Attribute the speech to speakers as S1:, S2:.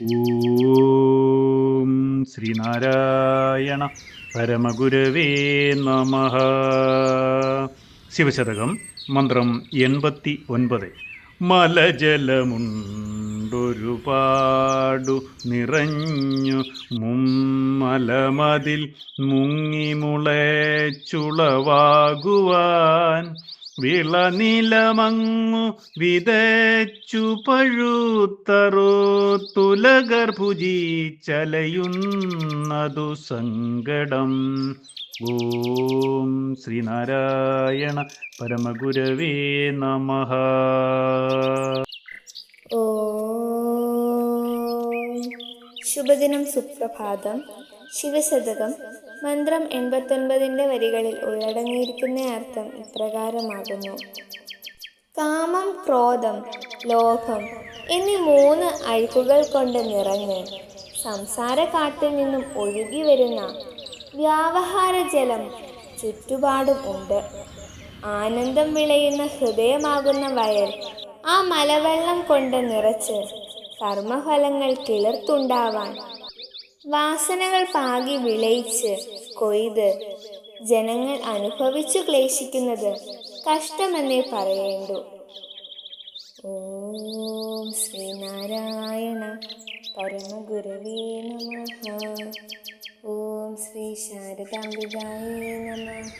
S1: ഓം ശ്രീനാരായണ പരമഗുരവേ നമ. ശിവശതകം മന്ത്രം എൺപത്തി ഒൻപത് മലജലമുണ്ടൊരുപാടു നിറഞ്ഞു മുമ്മലമതിൽ മുങ്ങിമുളച്ചുളവാകുവാൻ വിളനിലമങ്ങു വിതച്ചു പഴുത്തറോത്തുലകർ ചലയുന്നതു സങ്കടം. ഓം ശ്രീനാരായണ പരമഗുരവേ നമ.
S2: ശുഭദിനം സുപ്രഭാതം. ശിവശതകം മന്ത്രം എൺപത്തൊൻപതിന്റെ വരികളിൽ ഉള്ളടങ്ങിയിരിക്കുന്ന അർത്ഥം ഇപ്രകാരമാകുന്നു. കാമം ക്രോധം ലോഭം എന്നീ മൂന്ന് അഴുക്കുകൾ കൊണ്ട് നിറഞ്ഞ് സംസാര കാട്ടിൽ നിന്നും ഒഴുകി വരുന്ന വ്യാവഹാര ജലം ചുറ്റുപാടും ഉണ്ട്. ആനന്ദം വിളയുന്ന ഹൃദയമാകുന്ന വയൽ ആ മലവെള്ളം കൊണ്ട് നിറച്ച് കർമ്മഫലങ്ങൾ കിളിർത്തുണ്ടാവാൻ വാസനകൾ പാകി വിളയിച്ച് കൊയ്ത് ജനങ്ങൾ അനുഭവിച്ചു ക്ലേശിക്കുന്നത് കഷ്ടമെന്നേ പറയേണ്ടു. ഓം ശ്രീനാരായണ പരമഗുരവേ നമ. ഓം ശ്രീ ശാരദാംബികായേ നമ.